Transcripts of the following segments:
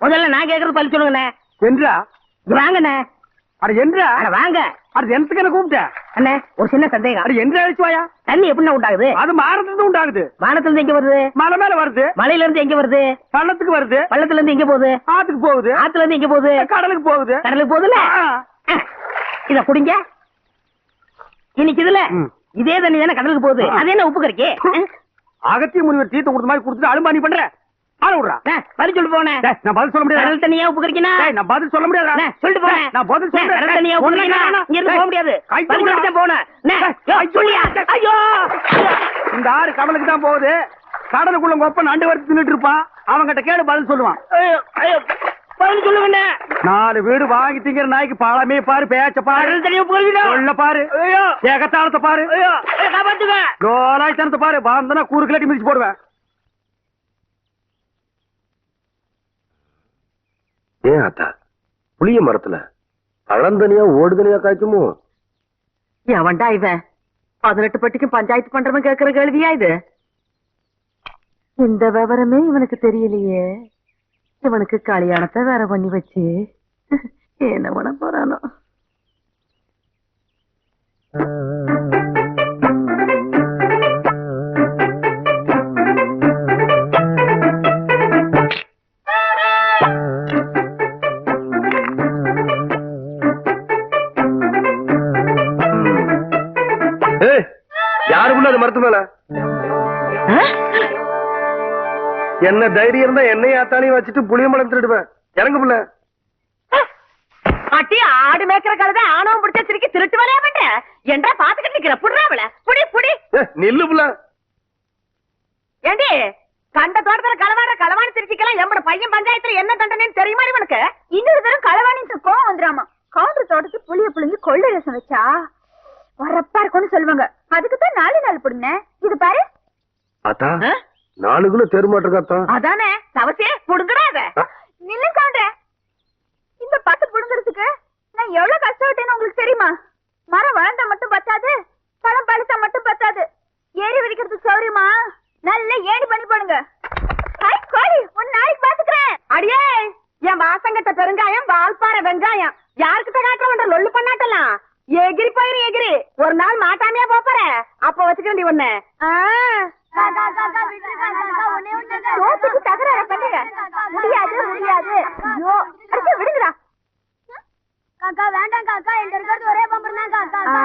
முதல்ல நான் கேக்குறது பதில் சொல்லுங்கண்ணே என்றா வாங்கண்ணே. அட என்றா? அட வாங்க. அது எனக்கு என்ன கூப்பிட்ட? அண்ணே ஒரு சின்ன சந்தேகம். அட என்று அழிச்சு வாயா? தண்ணி எப்படிண்ணே உண்டாகுது? அது மாறதுக்கு உண்டாகுது. வானத்துல இருந்து எங்க வருது? மலை மேல வருது. மலையில இருந்து எங்க வருது? பள்ளத்துக்கு வருது. பள்ளத்துல இருந்து எங்க போகுது? ஆத்துக்கு போகுது. ஆத்துல இருந்து எங்க போகுது? கடலுக்கு போகுது. கடலுக்கு போகுதுல்ல? ஆ. இத குடிங்க. இன்னைக்கு இதுல. இதே தண்ணி தானே கடலுக்கு போகுது. அது என்ன உப்பு கறிக்கு? அகத்திய முனிவர் தீர்த்த கொடுத்த மாதிரி கொடுத்துட்டு அலும்பாணி பண்ற? ஆள விடுறா. பதில் சொல்லி போனேன் நான் பதில் சொல்ல முடியாது கடல் தண்ணியா உப்பு கறிக்கினா நான் பதில் சொல்ல முடியாது சொல்லிட்டு போறேன் நான் பதில் சொல்றேன். கடல் தண்ணியா உப்பு கறிக்கினா இங்க இருந்து போக முடியாது. பதில் சொல்லிட்டு தான் போனேன் சொல்லியா? ஐயோ! இந்த ஆறு கடலுக்கு தான் போகுது. கடலுக்குள்ள ஒப்பன் நண்டு வறுத்து தின்னுட்டு இருப்பான். அவன்கிட்ட கேடு பதில் சொல்லுவான். பதில் சொல்லுங்கண்ணே நாலு வீடு வாங்கி திங்கிற நாய்க்கு பழமே பாரு பேச்ச பாரு. சொல்ல பாரு. ஏகத்தாளத்தை பாரு. கோலாய்த்தனத்தை பாரு. வந்தனா கூறு கிளட்டி மிதிச்சு போடுவேன். ஏன் ஆத்தா புளிய மரத்துல. பழந்தனியா ஓடுதனியா காய்க்குமோ? எவன்டா இவன்? பதினெட்டு பட்டிக்கும் பஞ்சாயத்து பண்றவன் கேக்குற கேள்வியா இது? இந்த விவரமே இவனுக்கு தெரியலையே. இவனுக்கு கல்யாணத்தை வேற பண்ணி வச்சு. என்ன பண்ண போறானோ? மரத்து மேல. என்ன தைரியம் இருந்தா என்னையும் ஆத்தானையும் வச்சுட்டு புளிய திருடுவேன். இறங்கு புள்ள. அட்டி ஆடு மேய்க்கிற கழுதை ஆணவம் பிடிச்ச சிரிக்கி திருட்டு வரையா பண்ற? என்றா பாத்துக்கிட்டு நிக்கிற? புடுறா அவள. புடி புடி. நில்லு புள்ள. ஏண்டி கண்ட தோட்டத்துல களவாடுற களவாணி திருச்சிக்கலாம் எம்பட பையன் பஞ்சாயத்துல என்ன தண்டனைன்னு தெரியுமா இவனுக்கு இன்னொரு தரம் களவாணிட்டு கோவம் வந்துராமா கவுண்டர் தோட்டத்துக்கு புளிய புளிஞ்சு கொள்ளை ரசம் வச்சா வரப்பா இருக்கும்னு சொல்லுவாங்க. அதுக்கு தான் நாலு நாள் புடுங்க இது பாரு. ஆத்தா நாலு கிலோ தெருமாட்டிருக்காத்தா அதானே தவசே புடுங்கடா அத. நில்லு கவுண்டர். இந்த பட்டு புடுங்கிறதுக்கு நான் எவ்வளவு கஷ்டப்பட்டேன்னு உங்களுக்கு தெரியுமா? மரம் வளர்ந்தா மட்டும் பத்தாது பழம் பழுத்தா மட்டும் பத்தாது. ஏறி வடிக்கிறதுக்கு சௌரியமா நல்ல ஏணி பண்ணி போடுங்க. கோழி ஒரு நாளைக்கு பாத்துக்கிறேன் அடியே என் வாசங்கட்ட பெருங்காயம் வால்பாறை வெங்காயம். யாருக்கிட்ட காட்டுறவன் லொல்லு பண்ணாட்டலாம்? எகிரி போயிரு எகிரி ஒரு நாள் மாட்டாமையா போப்பற அப்ப வச்சுக்க நீ ஒண்ணு சோத்துக்கு தகராறு பண்ணுங்க முடியாது முடியாது ஐயோ அடிச்சு விடுங்கடா காக்கா வேண்டாம் காக்கா என்கிட்ட இருக்கிறது ஒரே பம்பர் தான் காக்கா?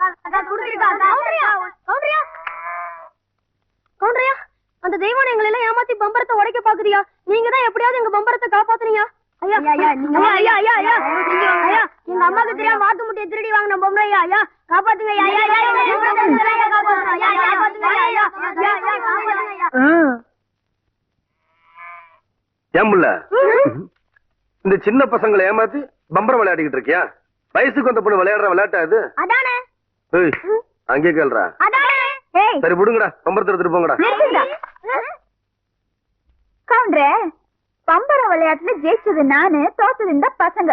காக்கா குடுத்துரு காக்கா கவுண்டரியா கவுண்டரியா கவுண்டரியா அந்த தெய்வம் எங்களை எல்லாம் ஏமாத்தி பம்பரத்தை உடைக்க பாக்குறியா நீங்க தான் எப்படியாவது எங்க பம்பரத்தை காப்பாத்துறீங்க ஐயா ஐயா ஐயா ஐயா ஐயா ஐயா ஐயா எங்க அம்மாக்கு தெரியாம வாத்து முட்டையை திருடி வாங்கின பொம்பளை ஐயா காப்பாத்துங்க ஐயா ஐயா ஐயா எங்க பம்பரத்தை திருடாதீங்க, காப்பாத்துங்க ஐயா ஐயா காப்பாத்துங்க ஐயா ஐயா ஐயா ஐயா காப்பாத்துங்க ஐயா ஏன் புள்ள இந்த சின்ன பசங்களை ஏமாத்தி பம்பரம் விளையாடிக்கிட்டு இருக்கியா வயசுக்கு வந்த பொண்ணு விளையாடுற விளையாட்டா இது அதானே ஏய், அங்கே கேள்றா சரி விடுங்கடா பம்பரத்தை எடுத்துட்டு போங்கடா கவுண்டரே பம்பர விளையாட்டுல ஜெயிச்சது நானு தோத்தது இந்த பசங்க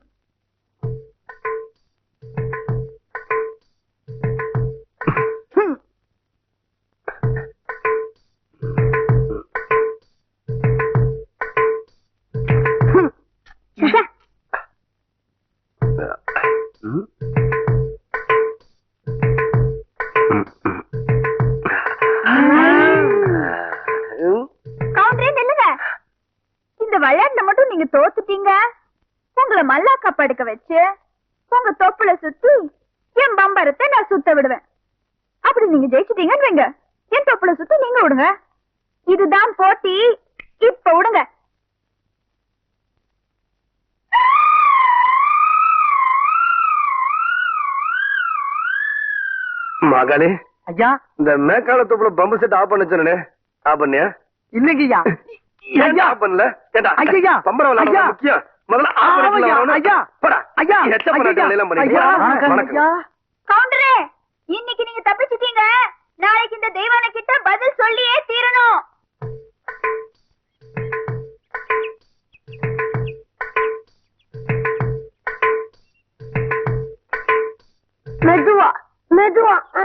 இந்த மேக்கால தொப்புல பம்பு செட் ஆஃப் பண்ண சொன்னே ஆஃப் பண்ணியா? இல்லைங்க ஐயா ஏன் ஐயா. ஆஃப் பண்ணல? ஏண்டா ஐயா. பம்பர ஐயா. முக்கியம். முதல்ல ஆஃப் வரணும். ஐயா. போடா. ஐயா. வேலையெல்லாம் பண்ணிட்டு ஐயா, போடா. வணக்கம். கவுண்டரே இன்னைக்கு நீங்க தப்பிச்சிட்டீங்க. நாளைக்கு இந்த தெய்வான கிட்ட பதில் சொல்லியே தீரணும். மெதுவா. மெதுவா. ஆ,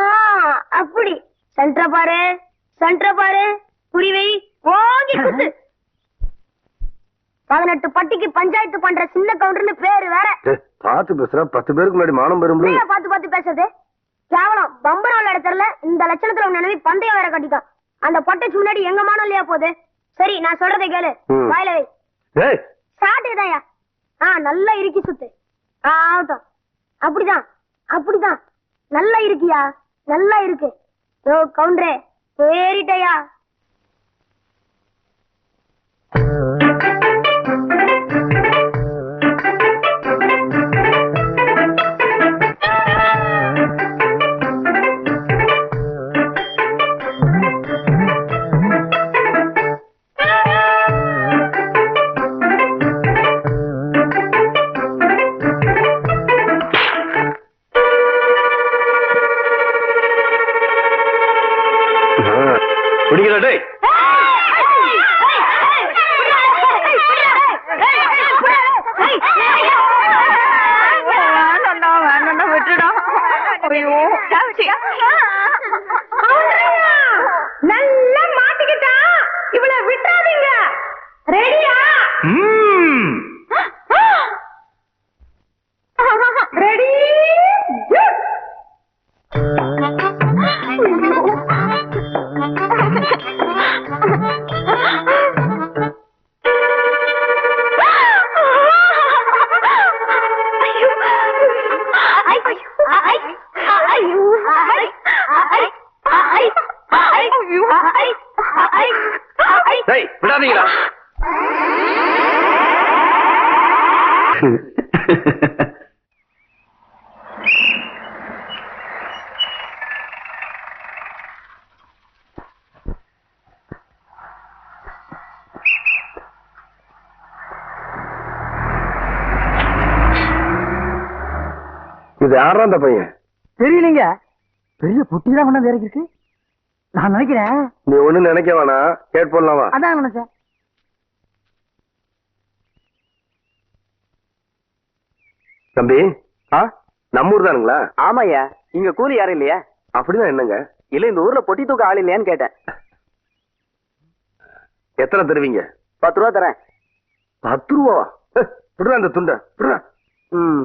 அப்படி. சென்டர பாரு சென்டர பாரு புரிவை ஓங்கி குத்து. பதினெட்டு பட்டிக்கு பஞ்சாயத்து பண்ற சின்ன கவுண்டர்னு பேரு வேற. டேய், பார்த்து பேசுற. பத்து பேருக்கு முன்னாடி மானம் பெறும் பாத்து பாத்து பேசுறது? கேவலம். பம்பரம் விளையாட தெரியல. இந்த லட்சணத்துல உன் நினைவி பந்தயம் வேற கட்டிட்டான். அந்த பொட்டைச்சு முன்னாடி எங்க மானம் இல்லையா போகுது? சரி நான் சொல்றதை கேளு. வாயில வை. சாட்டுதாயா ஆ நல்லா இறுக்கி சுத்து. ஆகட்டும். அப்படிதான். அப்படிதான். நல்லா இருக்கியா? நல்லா இருக்கு. கவுண்டரே ஏறிட்டயா அந்த பையன். தெரியலீங்க. பெரிய புட்டி தான் கொண்டாந்து இறக்கிருக்கு நான் நினைக்கிறேன். நீ ஒண்ணு நினைக்க வேணாம். கேட் போடலாம்? அதான் நினைச்சேன். தம்பி ஆ? நம்ம ஊர் தானுங்களா? ஆமாய்யா. இங்க கூலி யாரும் இல்லையா? அப்படிதான் என்னங்க? இல்ல இந்த ஊர்ல பொட்டி தூக்க ஆள் இல்லையான்னு கேட்டேன். எத்தனை தருவீங்க? பத்து ரூபா தரேன். பத்து ரூபாவா? ஏய், விடுறா அந்த துண்டை விடுறா ம்.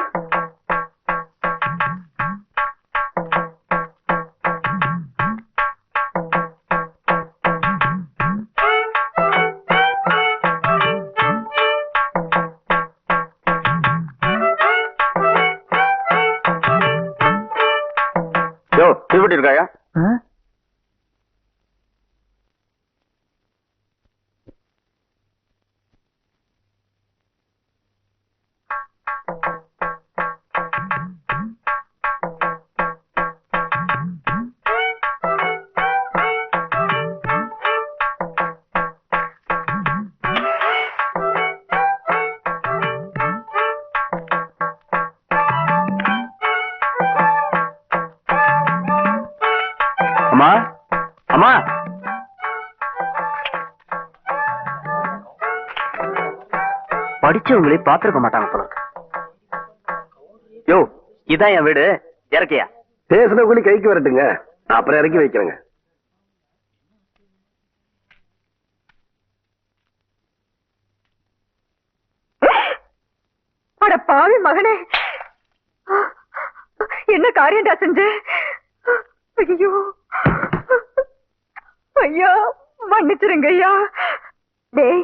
யோ தீப்பெட்டி இருக்காயா படிச்சவங்களே பாத்துருக்க மாட்டாங்க போல. யோ இதான் என் வீடு. இறக்கியா? பேசுன கூலி கைக்கு வரட்டுங்க. நான் அப்புறம் இறக்கி வைக்கிறேங்க. பாவி மகனே. என்ன காரியம்டா செஞ்ச? ஐயோ. ஐயா மன்னிச்சிருங்க ஐயா. டேய்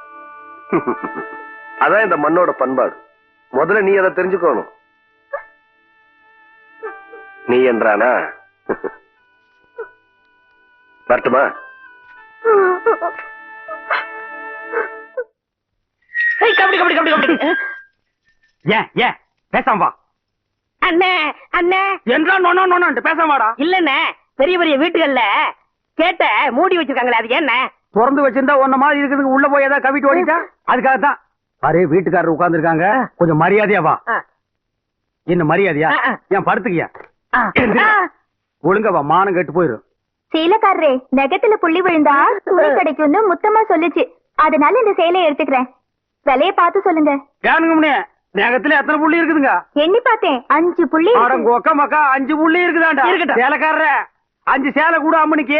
அதான் இந்த மண்ணோட பண்பாடு. முதல்ல நீ அதை தெரிஞ்சுக்கணும். நீ என்றானா? வரட்டுமா? ஏய், கபடி கபடி கபடி கபடி. ஏன் ஏன் பேசாம வா. அண்ணே அண்ணே. என்றா பேசாம வாடா. இல்லண்ணே பெரிய பெரிய வீட்டுகள்ல கேட்ட மூடி வச்சிருக்காங்களே அது என்ன? திறந்து வச்சிருந்தா உன்ன மாதிரி இருக்கிறதுக்கு உள்ள போய் ஏதாவது கவிட்டு ஓடிட்டா? அதுக்காக தான் அரே வீட்டுக்காரர் உட்கார்ந்து இருக்காங்க கொஞ்சம் மரியாதையா வா. என்ன மரியாதையா. ஏன் படுத்துக்கியா. ஒழுங்கா வா மானம் கெட்டு போயிரும் சேலக்காரரே நகத்துல புள்ளி விழுந்தா துணி கிடைக்கும்னு முத்தமா சொல்லுச்சு. அதனால இந்த சேலையை எடுத்துக்கிறேன். விலைய பார்த்து சொல்லுங்க. நேகத்துல எத்தனை புள்ளி இருக்குதுங்க? எண்ணி பார்த்தேன். அஞ்சு புள்ளி அஞ்சு புள்ளி இருக்குதாண்டா? இருக்கட்டும். சேலைக்காரர அஞ்சு சேலை கூட அம்மனுக்கு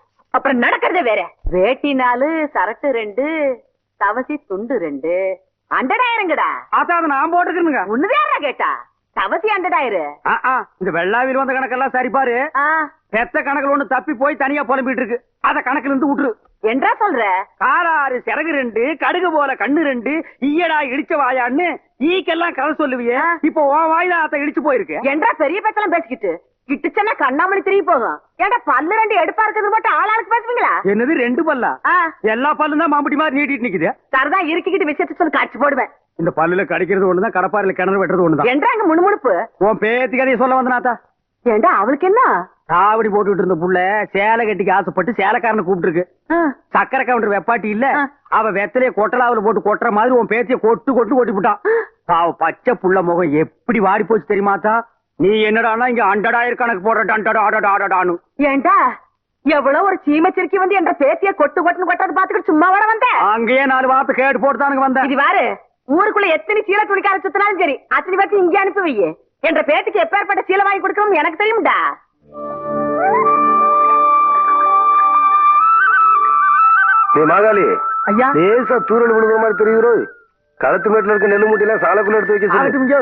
அப்புறம் நடக்கிறதே வேற. வேட்டி நாலு சரட்டு ரெண்டு தவசி துண்டு ரெண்டு. அண்டடாயிரங்கடா. ஆத்தா அதை நான் போட்டுக்கிறேனுங்க ஒண்ணுதாரா கேட்டா? தவசி அண்டடாயிரு. இந்த வெள்ளாவில் வந்த கணக்கெல்லாம் சரி பாரு. பெத்த கணக்குல ஒண்ணு தப்பி போய் தனியா புலம்பிட்டு இருக்கு அத கணக்குல இருந்து விட்டுரு என்றா சொல்ற? காராறு சிறகு ரெண்டு கடுகு போல கண்ணு ரெண்டு. ஈயடா இடிச்ச வாயான்னு ஈக்கெல்லாம் கதை சொல்லுவியே. இப்போ உன் வாயில அத்த இடிச்சு போயிருக்கு. என்றா பெரிய பேச்செல்லாம் பேசிக்கிட்டு? கிட்டுச்சனா கண்ணாமணி திரும்பி போகும். ஏடா பல்லு ரெண்டு எடுப்பா இருக்கிறது மட்டும் ஆளாளுக்கு பேசுவீங்களா? என்னது ரெண்டு பல்லா? எல்லா பல்லும் தான் மாம்பட்டி மாதிரி நீட்டிட்டு நிக்குது. சரதா இருக்கிக்கிட்டு விஷயத்த சொல்லி காட்சி போடுவேன். இந்த பல்லுல கடிக்கிறது ஒண்ணுதான் கடப்பாறையில கிணறு வெட்டுறது ஒண்ணுதான். என்றா அங்க முணுமுணுப்பு? உன் பேத்தி கதையை சொல்ல வந்தனாத்தா ஏண்டா அவளுக்கு என்ன? காவடி போட்டுட்டு இருந்த புள்ள சேலை கட்டிக்கு ஆசைப்பட்டு சேலைக்காரனை கூப்பிட்டு இருக்கு ஆ, சக்கரை கவுண்டர் வெப்பாட்டி இல்ல. அவ வெத்தலைய கொட்டலாவுல போட்டு கொட்டுற மாதிரி உன் பேத்திய கொட்டு கொட்டு கொட்டி விட்டான். பாவ பச்சை புள்ள முகம் எப்படி வாடி போச்சு தெரியுமாத்தா நீ என்னடானா இங்க அண்டடாயிரம் கணக்கு போடுற டண்டடா அடடா அடடான்னு. ஏண்டா? எவ்வளவு ஒரு சீமச்சிருக்கி வந்து என்ற பேத்திய கொட்டு கொட்டுன்னு கொட்டது பாத்துக்கிட்டு சும்மா வர வந்த? அங்கேயே நாலு வார்த்தை கேட்டு போட்டுதானுங்க வந்தேன் இது வாரு ஊருக்குள்ள எத்தனை சீலை துணிக்கார சுத்தினாலும் சரி அத்தனை பேருக்கு இங்க அனுப்பி வையே. என்ற பேத்துக்கு எப்பேற்பட்ட சீலை வாங்கி கொடுக்கணும் எனக்கு தெரியும்டா. நீ மாகாளி. ஐயா. லேசா தூரல் விழுகிற மாதிரி தெரியுறோ களத்து மேட்டுல இருக்க நெல்லு மூட்டையெல்லாம் சாலைக்குள்ள எடுத்து வைக்க சொல்லு.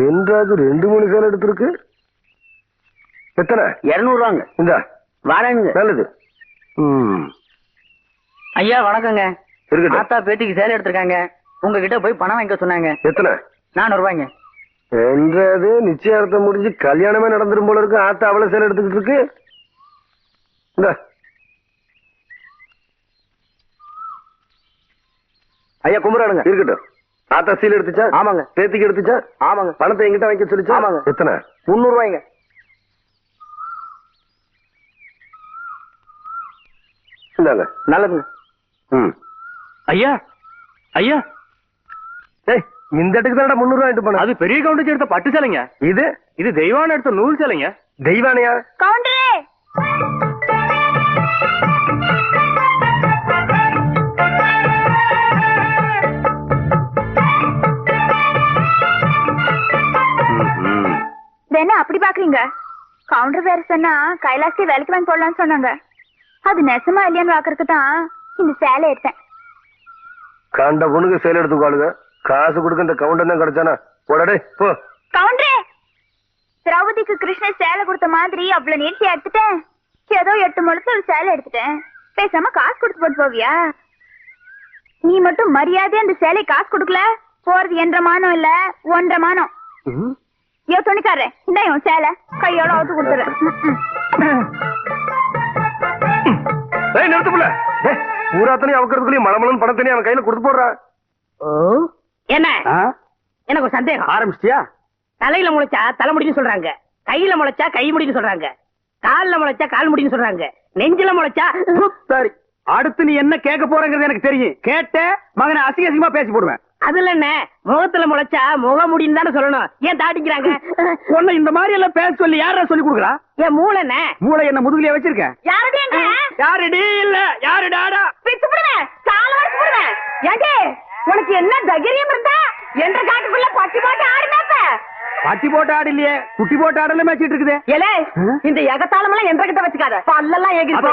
என்றாது ரெண்டு மூணு சேலை எடுத்திருக்கு. எத்தனை? இருநூறு ரூபாங்க இந்தா. வரேனுங்க நல்லது. ஐயா வணக்கங்க. ஆத்தா பேத்திக்கு சேலை எடுத்திருக்காங்க. உங்ககிட்ட போய் பணம் வாங்கிக்க சொன்னாங்க. எத்தனை? நானூறு ரூபாய்ங்க என்றது நிச்சயார்த்தம் முடிஞ்சு கல்யாணமே நடந்துரும் போல இருக்கு. ஆத்தா அவ்வளவு சேலை எடுத்துக்கிட்டு இருக்கு. இந்த. ஐயா கும்பிடுறானுங்க. இருக்கட்டும். ஆத்தா சீல் எடுத்துச்சா? ஆமாங்க. பேத்திக்கு எடுத்துச்சா? ஆமாங்க. பணத்தை எங்கிட்ட வாங்கி சொல்லிச்சா? ஆமாங்க. எத்தனை? முன்னூறு ரூபாய்ங்க இந்தாங்க. நல்லதுங்க. ம். ஐயா ஐயா. ஏய் இந்த இடத்துக்கு தானடா முந்நூறு ரூபாய் போன? அது பெரிய கவுண்டர் எடுத்த பட்டு சேலைங்க. இது? இது தெய்வான எடுத்த நூல் சேலைங்க. தெய்வானையா? கவுண்டரே! பாக்குறீங்க கவுண்டர் வேற சொன்னா கைலாசி வேலைக்கு வாங்கி போடலாம்னு சொன்னாங்க. அது நெசமா இல்லையான்னு பாக்குறதுக்கு தான் இந்த சேலை எடுத்தேன். கண்ட பொண்ணுக்கு சேல் எடுத்துக்காளுங்க. காசு கொடுக்க இந்த கவுண்டர் தான் கிடைச்சானா? போடடே போ. கவுண்டரே! திரௌபதிக்கு கிருஷ்ணர் சேலை கொடுத்த மாதிரி அவ்வளவு நீட்டி எடுத்துட்டேன். ஏதோ எட்டு முழத்து ஒரு சேலை எடுத்துட்டேன். பேசாம காசு கொடுத்து போட்டு போவியா? நீ மட்டும் மரியாதை அந்த சேலை காசு கொடுக்கல? போறது என்ற மானம் இல்ல ஒன்றரை மானம். ஐயோ துணிக்காரே இந்த இவன் சேலை. கையோட அவுத்து கொடுத்துறேன் ஏய் நிறுத்து புள்ள ஏய் பூராத்தனையும் அவக்கிறதுக்குள்ளேயும் மலமலன் பணத்தனையும் அவன் கையில கொடுத்து போடுறான் என்ன? எனக்கு ஒரு சந்தேகம். ஆரம்பிச்சிட்டியா? தலையில முளைச்சா தலைமுடின்னு சொல்றாங்க. கையில முளைச்சா கை முடின்னு சொல்றாங்க. கால்ல முளைச்சா கால் முடின்னு சொல்றாங்க. நெஞ்சில முளைச்சா சரி. அடுத்து நீ என்ன கேட்க போறங்கிறது எனக்கு தெரியும். கேட்ட மகனை அசிங்க அசிங்கமா பேசி போடுவேன். அதுல என்ன? முகத்துல முளைச்சா முக முடின்னு தானே சொல்லணும். ஏன் தாட்டிக்கிறாங்க? உன்னை இந்த மாதிரி எல்லாம் பேச சொல்லி யாரா சொல்லி கொடுக்குறா? என் மூளை என்ன? மூளை என்ன முதுகுலயே வச்சிருக்கேன் யாருடைய யாருடி? இல்ல யாருடாடா பிச்சு போடுவேன் கால வரைக்கும் போடுவேன் ஏங்க உனக்கு என்ன தைரியம் இருந்தா என்ற காட்டுக்குள்ள பட்டி போட்டு ஆடினாப்ப? பட்டி போட்டு ஆடு இல்லையே குட்டி போட்டு ஆடல மேய்ச்சிட்டு இருக்குது. ஏலே இந்த எகத்தாளம் எல்லாம் என்ற கிட்ட வச்சுக்காத. பல்லெல்லாம் அதோ,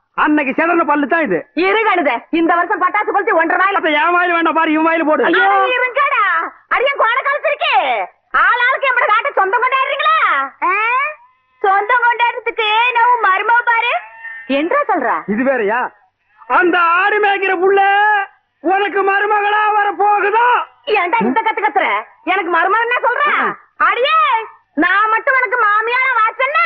அன்னைக்கு சிதறன பல்லு தான் இது. இரு கழுத இந்த வருஷம் பட்டாசு கொளுத்தி ஒன்றரை வாயில என் வாயில வேண்டாம் பாரு இவன் வாயில போடு. இருங்கடா. அடியன் கோண கழிச்சிருக்கே ஆள் ஆளுக்கு எம்பட காட்ட சொந்தம் கொண்டாடுறீங்களா? சொந்தம் கொண்டாடுறதுக்கு நான் மருமக பாரு. என்றா சொல்றா? இது வேறயா? அந்த ஆடு மேய்க்கிற புள்ள உனக்கு மருமகளா வர போகுதா? ஏன்டா இந்த கத்து கத்துற? எனக்கு மருமகன் என்ன சொல்ற? அடியே நான் மட்டும் உனக்கு மாமியார வாச்சன்னா?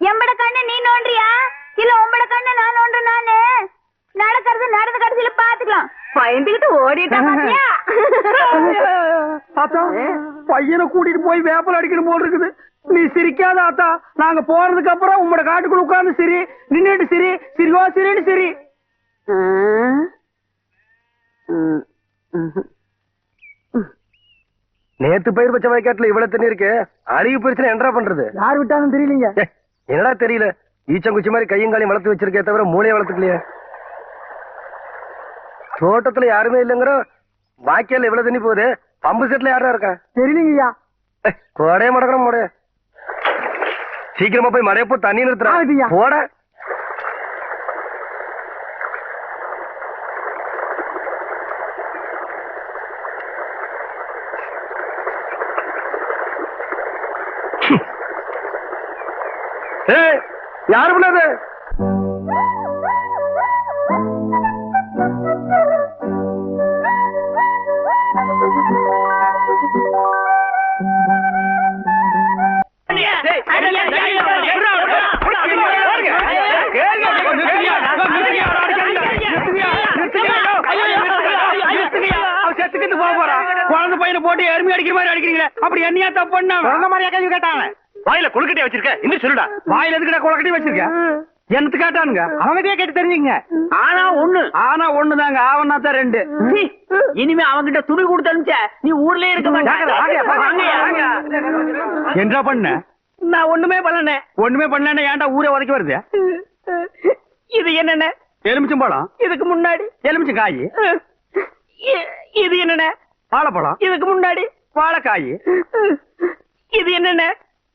எம்பட கண்ணு நீ நோண்டியா இல்ல உம்பட கண்ணு நான் நோண்டு நானு? நடக்கிறது நடந்த கடைசியில பாத்துக்கலாம். பயந்துகிட்டு ஓடிட்டா பாத்தியா? ஆத்தா பையனை கூட்டிட்டு போய் வேப்பல் அடிக்கணும் போல் இருக்குது. நீ சிரிக்காத ஆத்தா. நாங்க போறதுக்கு அப்புறம் உங்களோட காட்டுக்குள்ள உட்கார்ந்து சிரி. நின்னுட்டு சிரி. சிரிவா சிரின்னு சிரி. நேத்து பயிர் வச்ச வயக்காட்டுல இவ்வளவு தண்ணி இருக்கு. அழுகி போயிருச்சுன்னா என்னடா பண்றது? யார் விட்டாங்கன்னு தெரியலீங்க. என்னடா தெரியல? ஈச்சங்குச்சி மாதிரி கையும் காலையும் வளர்த்து வச்சிருக்கே தவிர மூளையை வளர்த்துக்கலையே. தோட்டத்துல யாருமே இல்லைங்கிற பாக்கியால இவ்வளவு தண்ணி போகுது. பம்பு செட்ல யாரா இருக்கா? தெரியலீங்கய்யா. ஏய், கோடையே மடக்கணும் மோட சீக்கிரமா போய் மழைய போ தண்ணி ஆகுதுய்யா. நிறுத்துறா போட ஏய், யாரு பையனை போட்டு எருமை அடிக்கிற மாதிரி அடிக்கிறீங்களே அப்படி என்னையா தப்பு பண்ண மாதிரியா கேள்வி கேட்டாங்க வாயில கொழுக்கட்டையை வச்சிருக்க? இன்னும் சொல்லுடா. வாயில எதுக்குடா குளக்கட்டி வச்சிருக்க? என்னத்து கேட்டானுங்க? அவங்ககிட்டயே கேட்டு தெரிஞ்சுங்க ஆனா ஒண்ணு. ஆனா ஒண்ணுதாங்க. ஆவனா தான் ரெண்டு. இனிமே அவங்கிட்ட துணி கொடுத்து அனுப்பிச்ச நீ ஊர்லயே இருக்க. என்ன பண்ண? நான் ஒண்ணுமே பண்ணல. ஒண்ணுமே பண்ணலன்னா ஏன்டா ஊரே உதைக்க வருது? இது என்னென்ன? எலுமிச்சம்பழம் இதுக்கு முன்னாடி. எலுமிச்சம் காய். இது என்னென்ன? வாழைப்பழம். இதுக்கு முன்னாடி. வாழைக்காய். இது என்னென்ன?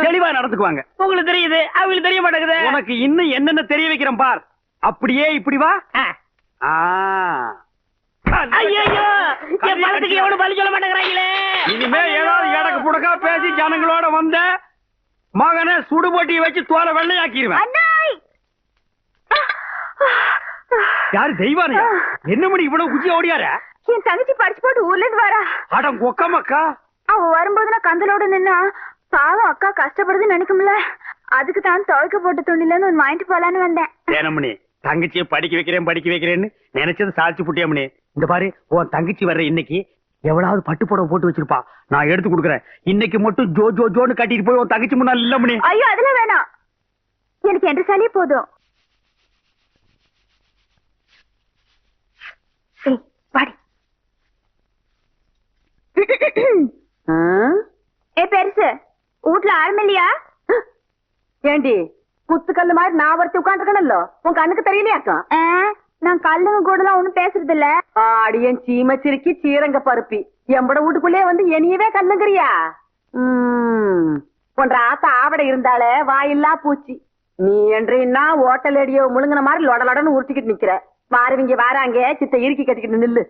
தெளிவா நடந்துக்குவாங்க. உங்களுக்கு தெரியுது. அவங்களுக்கு தெரிய மாட்டேங்குது. உனக்கு இன்னும் என்னென்ன தெரிய வைக்கிறேன் பார். அப்படியே இப்படி வா. ஆ. ஐயோ என் பணத்துக்கு எவனும் பலி சொல்ல மாட்டேங்கிறாங்களே. இனிமே ஏதாவது எடக்கு புடக்கா பேசி ஜனங்களோட வந்த மகனை சுடுபொட்டியை வச்சு தோலை வெள்ளையாக்கிடுவேன் யாரு தெய்வானியா? என்ன மணி இவ்வளவு குச்சி ஓடியார? என் தங்கச்சி படிச்சு போட்டு ஊர்ல இருந்து வரா. அடம் கொக்கமக்கா அவ வரும்போது நான் கந்தலோட நின்னா பாவம் அக்கா கஷ்டப்படுதுன்னு நினைக்கும்ல. அதுக்கு தான் துவைக்க போட்ட துணில இருந்து வாங்கிட்டு போலான்னு வந்தேன். ஏனமணி தங்கச்சியை படிக்க வைக்கிறேன் படிக்க வைக்கிறேன்னு நினைச்சது சாதிச்சு புட்டியாமணி இந்த பாரு உன் தங்கச்சி வர்ற இன்னைக்கு எவ்வளவு பட்டு புடவை போட்டு வச்சிருப்பா. நான் எடுத்து கொடுக்குறேன். இன்னைக்கு மட்டும் ஜோ ஜோ ஜோன்னு கட்டிட்டு போய் உன் தங்கச்சி முன்னாள் இல்ல மணி ஐயோ அதெல்லாம் வேணாம். எனக்கு என்று சாலியே போதும். வாடி. ஏ பெருசு. வீட்ல ஆளும் இல்லையா ஏண்டி குத்துக்கல்லு மாதிரி நான் ஒருத்தி உட்காந்துருக்கணும்ல உன் கண்ணுக்கு தெரியலையாக்கா? நான் கல்லுங்க கூடலாம் ஒண்ணும் பேசுறது இல்ல ஆடியன் சீம சிரிக்கி சீரங்க பருப்பி. எம்பட வீட்டுக்குள்ளே வந்து என்னையவே கண்ணுங்கிறியா உம் போன்ற ஆத்த ஆவடை இருந்தாலே வாயில்லா பூச்சி. நீ என்றா ஓட்டல் அடியோ முழுங்கின மாதிரி லொட லொடன்னு உருட்டிக்கிட்டு நிக்கிற. வாரவிங்க வாராங்க சித்த இறுக்கி கட்டிக்கிட்டு நில்லு.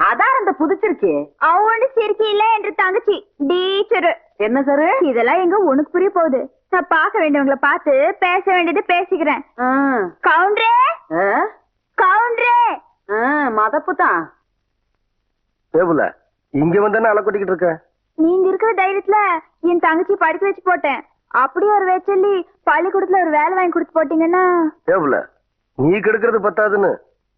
அதான் அந்த புதுச்சிருக்கே. அவனு சிரிக்கி இல்ல என்று தங்கச்சி டீச்சரு என்ன சாரு? இதெல்லாம் எங்க உனக்கு புரிய போகுது. நான் பார்க்க வேண்டியவங்களை பார்த்து பேச வேண்டியது பேசிக்கிறேன். கவுண்டரே? கவுண்டரே? மதப்பு தான் தேவுல இங்க வந்தானே அலை கொட்டிக்கிட்டு இருக்க? நீங்க இருக்கிற தைரியத்துல என் தங்கச்சி படிக்க வச்சு போட்டேன். அப்படி ஒரு வேச்சல்லி பள்ளிக்கூடத்துல ஒரு வேலை வாங்கி கொடுத்து போட்டீங்கன்னா? தேவுல நீ கெடுக்கிறது பத்தாதுன்னு.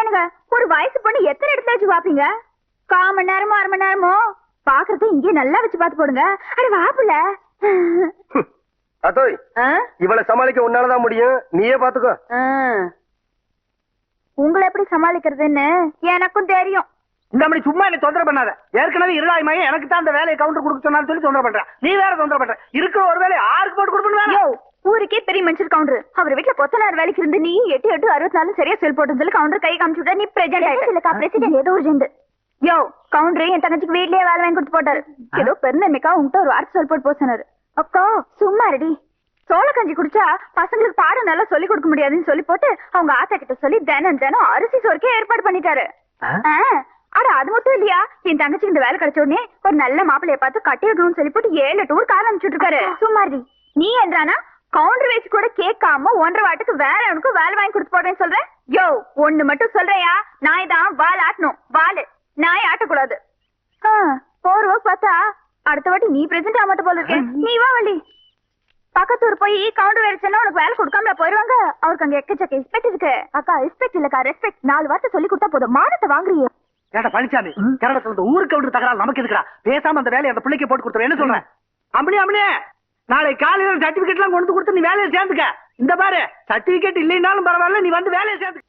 ஏனுங்க ஒரு வயசு பொண்ணு எத்தனை இடத்துல வச்சு பாப்பீங்க கால் மணி நேரமோ அரை மணி நேரமோ? பாக்குறது இங்கே நல்லா வச்சு பாத்து போடுங்க. அட வாப்புல அத்தோய்? இவளை சமாளிக்க உன்னாலதான் முடியும். நீயே பாத்துக்கோ. உங்களை எப்படி சமாளிக்கிறதுன்னு எனக்கும் தெரியும். இந்த மாதிரி சும்மா என்ன தொந்தரவு பண்ணாத. ஏற்கனவே இருளாய் மையம் எனக்கு தான் அந்த வேலையை கவுண்டர் கொடுக்க சொன்னாலும் சொல்லி தொந்தரவு பண்றேன். நீ வேற தொந்தரவு பண்ற. இருக்கிற ஒரு வேலையை ஆருக்கு போட்டு யோ ஊருக்கே பெரிய மனுஷர் கவுண்டர் அவர் வீட்டுல கொத்தனார் வேலைக்கு இருந்து நீ எட்டு எட்டு அறுபத்தி நாலு சரியா செல் போட்டு சொல்லி. கவுண்டர் கை காமிச்சு விட்டா நீ பிரசிடென்ட் இல்லக்கா பிரசிடென்ட் ஏதோ ஒரு ஜெண்டு யோ கவுண்டர் என் தங்கச்சிக்கு வீட்லயே வேலை வாங்கி கொடுத்து போட்டாரு. ஏதோ பெருந்தன்மைக்கா உங்ககிட்ட ஒரு வார்த்தை சொல் போட்டு போக சொன்னாரு அக்கா சும்மா ரெடி சோள கஞ்சி குடிச்சா பசங்களுக்கு பாடம் நல்லா சொல்லி கொடுக்க முடியாதுன்னு சொல்லி போட்டு அவங்க ஆத்தா கிட்ட சொல்லி தினம் தினம் அரிசி சோறுக்கே ஏற்பாடு பண்ணிட்டாரு. ஆ, அட அது மட்டும் இல்லையா? என் தங்கச்சிக்கு இந்த வேலை கிடைச்ச உடனே ஒரு நல்ல மாப்பிளைய பார்த்து கட்டி வைக்கணும்னு சொல்லி போட்டு ஏழு டூர் கார் அனுப்பிச்சுட்டு இருக்காரு. சும்மாரி நீ என்றானா? கவுண்டர் வச்சு கூட கேட்காம ஒன்றரை வாட்டுக்கு வேற அவனுக்கு வேலை வாங்கி கொடுத்து போடுறேன்னு சொல்றேன் யோ ஒண்ணு மட்டும் சொல்றியா. நாய் தான் வால் ஆட்டணும். வாலு. நாய் ஆட்டக்கூடாது. ஒர்க் பார்த்தா அடுத்த வாட்டி நீ பிரசன்ட் ஆக மாட்ட போல இருக்கேன் நீ வா வள்ளி. பக்கத்தூர் போய் கவுண்டர் வேலைச்சுன்னா உனக்கு வேலை கொடுக்காம போயிருவாங்க. அவருக்கு அங்க எக்கச்சக்க ரெஸ்பெக்ட் இருக்கு. அக்கா ரெஸ்பெக்ட் இல்லக்கா ரெஸ்பெக்ட் நாலு வார்த்தை சொல்லி கொடுத்தா போதும். மானத்தை வாங்குறியே. ஏடா பழனிசாமி கரடத்துல இருந்து ஊருக்கு கவுண்டர் தகராறு நமக்கு இருக்குடா பேசாம அந்த வேலையை அந்த பிள்ளைக்கு போட்டு கொடுத்துரு. என்ன சொல்றேன் அம்மனி அம்மனி நாளை காலையில சர்டிபிகேட் எல்லாம் கொண்டு கொடுத்து நீ வேலையை சேர்ந்துக்க. இந்த பாரு சர்டிபிகேட் இல்லைனாலும் பரவாயில்ல நீ வந்து வேலையை சேர்ந்து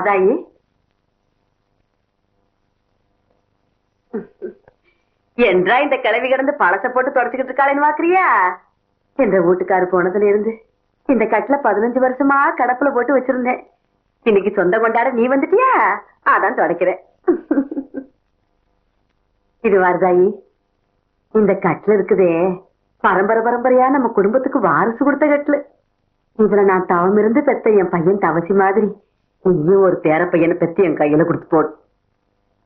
வாதாயி என்றா இந்த கிளவி கிடந்து பழச போட்டு தொடச்சுக்கிட்டு இருக்காளேன்னு வாக்குறியா என்ற வீட்டுக்காரு போனதுல இருந்து இந்த கட்டில பதினஞ்சு வருஷமா கடப்புல போட்டு வச்சிருந்தேன். இன்னைக்கு சொந்த கொண்டாட நீ வந்துட்டியா? அதான் தொடக்கிறேன். இது வாரதாயி இந்த கட்டுல இருக்குதே பரம்பரை பரம்பரையா நம்ம குடும்பத்துக்கு வாரிசு கொடுத்த கட்டில். இதுல நான் தவம் இருந்து பெத்த என் பையன் தவசி மாதிரி நீயும் ஒரு பேர பையனை பெத்து என் கையில கொடுத்து போடு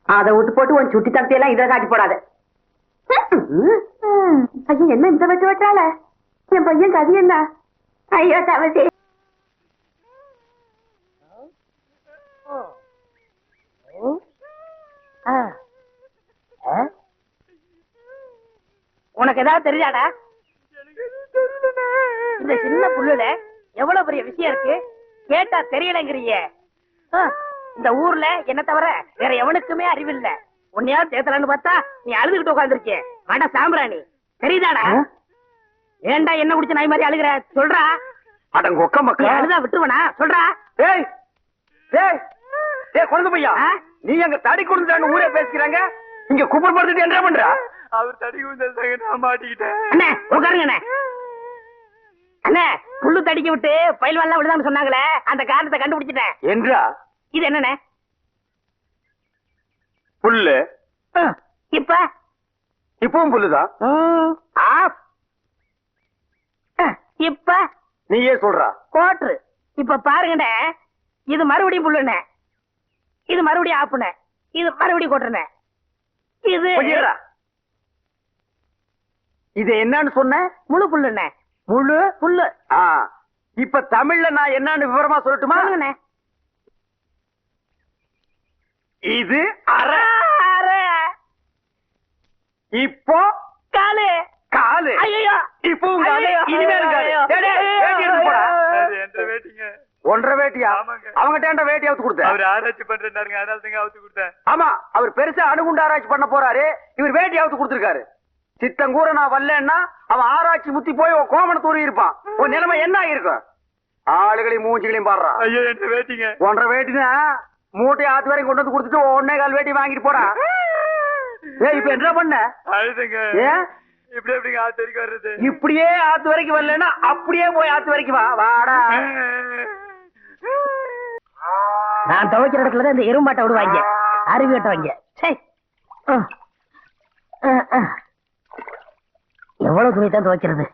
அதை விட்டு போட்டு உன் சுட்டி தத்தையெல்லாம் இதை காட்டி போடாத. பையன் என்ன இந்த வெட்டு வெட்டால என் பையன் கதி என்ன? ஐயோ தவசி உனக்கு ஏதாவது தெரியாடா இந்த சின்ன புல்லுல எவ்வளவு பெரிய விஷயம் இருக்கு? கேட்டா தெரியலங்கிறிய. இந்த ஊர்ல என்ன தவிர வேற எவனுக்குமே அறிவில்ல. உன்னையாவது தேத்தலான்னு பார்த்தா நீ அழுதுகிட்டு உட்காந்துருக்கே மட சாம்பிராணி. தெரியுதாடா? ஏன்டா என்ன குடிச்ச நாய் மாதிரி அழுகுற? சொல்றா. அடங்க ஒக்க நீ மக்கா அழுதா விட்டுருவனா? சொல்றா. ஏய் ஏய் ஏய் குழந்தை பையா? நீ அங்க தடி கொடுத்துட்டான்னு ஊரே பேசிக்கிறாங்க? இங்க குப்பர் படுத்துட்டு என்ன பண்ற? அவர் தடி குந்தல் நான் மாட்டிக்கிட்டேன். அண்ணே உட்காருங்க அண்ணே. அண்ணே புல்லு தடிக்க விட்டு பயில்வான்லாம் விடுதான்னு சொன்னாங்களே அந்த காரணத்தை கண்டுபிடிச்சிட்டேன். என்றா? இது என்னண்ணே? புல்லு. இப்ப? இப்பவும் புல்லுதான் இப்ப? நீயே சொல்றா. கோட்ரு. இப்ப பாருங்கண்ணே. இது மறுபடியும் புல்லுண்ணே. இது மறுபடியும் ஆப்புண்ணே. இது மறுபடியும் கோட்டுண்ணே இது. இது என்னன்னு சொன்ன? முழு புல்லுண்ணே. முழு? புல்லு. ஆ. இப்ப தமிழ்ல நான் என்னன்னு விவரமா சொல்லட்டுமா சொல்லுங்கண்ணே இது அரை அரை. இப்போ காலு. காலு. ஐயோ காலு காலு வேட்டி எடுத்து போடா. என்ற வேட்டிங்க? ஒன்றரை வேட்டியா? ஆமாங்க. அவங்கிட்ட வேட்டி அவுத்து கொடுத்த அவர் ஆராய்ச்சி பண்றாருங்க அதனால தாங்க அவுத்து கொடுத்தேன். ஆமா அவர் பெருசா அணுகுண்டு ஆராய்ச்சி பண்ண போறாரு. இவர் வேட்டி அவுத்து கொடுத்திருக்காரு. சித்தங்கூர நான் வரலன்னா அவன் ஆராய்ச்சி முத்தி போய் உன் கோமணத்தூரி இருப்பான். உன் நிலைமை என்ன ஆயிருக்கும் ஆளுகளையும் மூஞ்சிகளையும் பாடுறான். ஐயோ என்ற வேட்டிங்க? ஒன்றரை வேட்டினா மூட்டை ஆத்து வரைக்கும் கொண்டு வந்து கொடுத்துட்டு ஒன்னே கால் வேட்டி வாங்கிட்டு போடா. ஏய் இப்ப என்ன பண்ண? அழுதுங்க. ஏன் இப்படி எப்படிங்க ஆத்து வரைக்கும் வர்றது? இப்படியே ஆத்து வரைக்கும் வரலன்னா அப்படியே போய் ஆத்து வரைக்கும் வா. வாடா. நான் துவைக்கிற இடத்துல இந்த எரும்பாட்டை விடுவாங்க. அருவி கட்டுவாங்க. சே எவ்வளவு துணி தான் துவைக்கிறது?